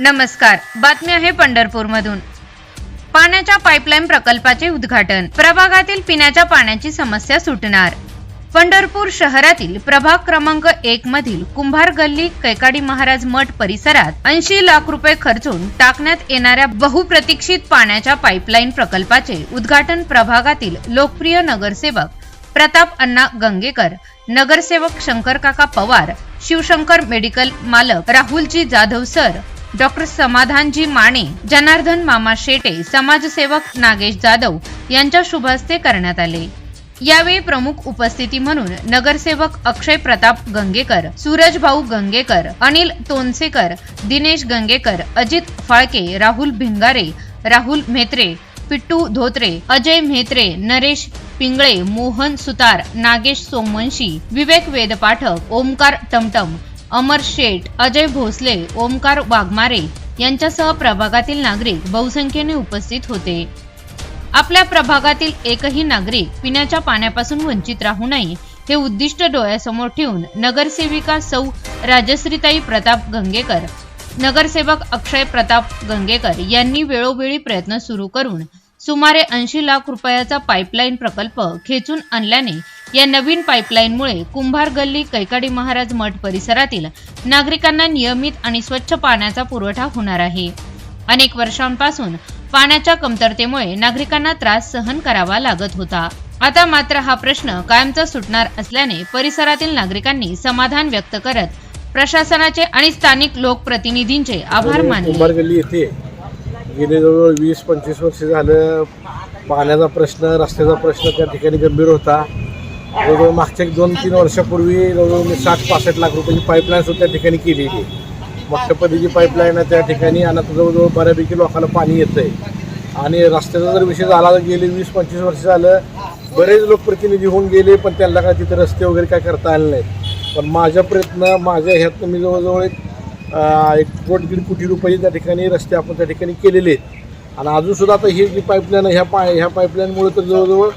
नमस्कार. बातमी आहे पंढरपूरमधून. पाण्याच्या पाईपलाईन प्रकल्पाचे उद्घाटन. प्रभागातील पिण्याच्या पाण्याची समस्या सुटणार. पंढरपूर शहरातील प्रभाग क्रमांक एक मधील कुंभार गल्ली कैकाडी महाराज मठ परिसरात ऐंशी लाख रुपये खर्चून टाकण्यात येणाऱ्या बहुप्रतीक्षित पाण्याच्या पाईपलाईन प्रकल्पाचे उद्घाटन प्रभागातील लोकप्रिय नगरसेवक प्रताप अण्णा गंगेकर नगरसेवक शंकरकाका पवार शिवशंकर मेडिकल मालक राहुलजी जाधव सर डॉक्टर समाधानजी माने जनार्दन मामा शेटे समाजसेवक नागेश जाधव यांच्या शुभ हस्ते करण्यात आले. यावेळी प्रमुख उपस्थिती म्हणून नगरसेवक अक्षय प्रताप गंगेकर सूरज भाऊ गंगेकर अनिल तोनसेकर दिनेश गंगेकर अजित फाळके राहुल भिंगारे राहुल म्हेत्रे पिट्टू धोत्रे अजय म्हेत्रे नरेश पिंगळे मोहन सुतार नागेश सोमवंशी विवेक वेदपाठक ओमकार टमटम अमर शेठ अजय भोसले ओमकार वाघमारे यांच्यासह प्रभागातील नागरिक बहुसंख्येने उपस्थित होते. आपल्या प्रभागातील एकही नागरिक पिण्याच्या पाण्यापासून वंचित राहू नये हे उद्दिष्ट डोळ्यासमोर ठेवून नगरसेविका सौ. राजश्रीताई प्रताप गंगेकर नगरसेवक अक्षय प्रताप गंगेकर यांनी वेळोवेळी प्रयत्न सुरू करून सुमारे ऐंशी लाख रुपयाचा पाईपलाईन प्रकल्प खेचून आणल्याने या नवीन पाईपलाईनमुळे कुंभार गल्ली कैकाडी महाराज मठ परिसरातील नागरिकांना नियमित आणि स्वच्छ पाण्याचा पुरवठा होणार आहे. अनेक वर्षांपासून पाण्याच्या कमतरतेमुळे नागरिकांना त्रास सहन करावा लागत होता. आता मात्र हा प्रश्न कायमचा सुटणार असल्याने परिसरातील नागरिकांनी समाधान व्यक्त करत प्रशासनाचे आणि स्थानिक लोकप्रतिनिधींचे आभार मानले. कुंभार गल्ली येथे गेले जवळजवळ वीस पंचवीस वर्ष झालं पाण्याचा प्रश्न रस्त्याचा प्रश्न त्या ठिकाणी गंभीर होता. जवळजवळ मागच्या एक दोन तीन वर्षापूर्वी जवळजवळ मी साठ पासष्ट लाख रुपयाची पाईपलाईन सुद्धा त्या ठिकाणी केलेली मोठ्या पद्धतीची पाईपलाईन आहे त्या ठिकाणी आणि आता जवळजवळ बऱ्यापैकी लोकांना पाणी येतंय. आणि रस्त्याचा जर विषय झाला तर गेले वीस पंचवीस वर्ष झालं बरेच लोकप्रतिनिधी होऊन गेले पण त्यांना काय तिथे रस्ते वगैरे काय करता आले नाहीत. पण माझ्या प्रयत्न माझ्या ह्यातनं मी जवळजवळ एक एक कोट दीड कोटी रुपये त्या ठिकाणी रस्ते आपण त्या ठिकाणी केलेले आहेत. आणि अजूनसुद्धा आता ही जी पाईपलाईन ह्या पाय ह्या पाईपलाईनमुळे तर जवळजवळ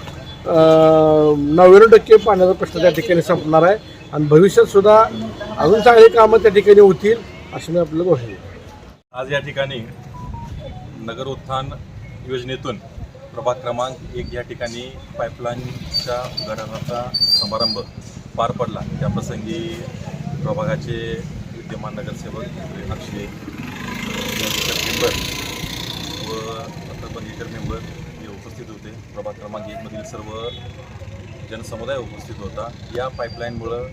नव्याण्णव टक्के पाण्याचा प्रश्न त्या ठिकाणी संपणार आहे. आणि भविष्यात सुद्धा अजून चांगली कामं त्या ठिकाणी होतील अशी मी आपल्याला गोष्ट आज या ठिकाणी नगर उत्थान योजनेतून प्रभाग क्रमांक एक या ठिकाणी पाईपलाईनच्या उद्घाटनाचा समारंभ पार पडला. त्याप्रसंगी प्रभागाचे विद्यमान नगरसेवक अक्षय मेंबर व आता बंगेकर मेंबर हे उपस्थित होते. प्रभाग क्रमांक एकमधील सर्व जनसमुदाय उपस्थित होता. या पाईपलाईनमुळं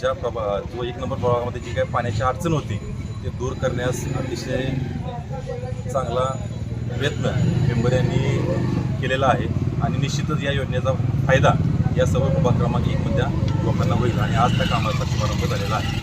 ज्या प्रभा जो एक नंबर प्रभागामध्ये जी काही पाण्याची अडचण होती ते दूर करण्यास अतिशय चांगला प्रयत्न मेंबर यांनी केलेला आहे. आणि निश्चितच या योजनेचा फायदा या सर्व प्रभाग क्रमांक एकमधल्या लोकांना होईल. आणि आज त्या कामाचा शुभारंभ झालेला आहे.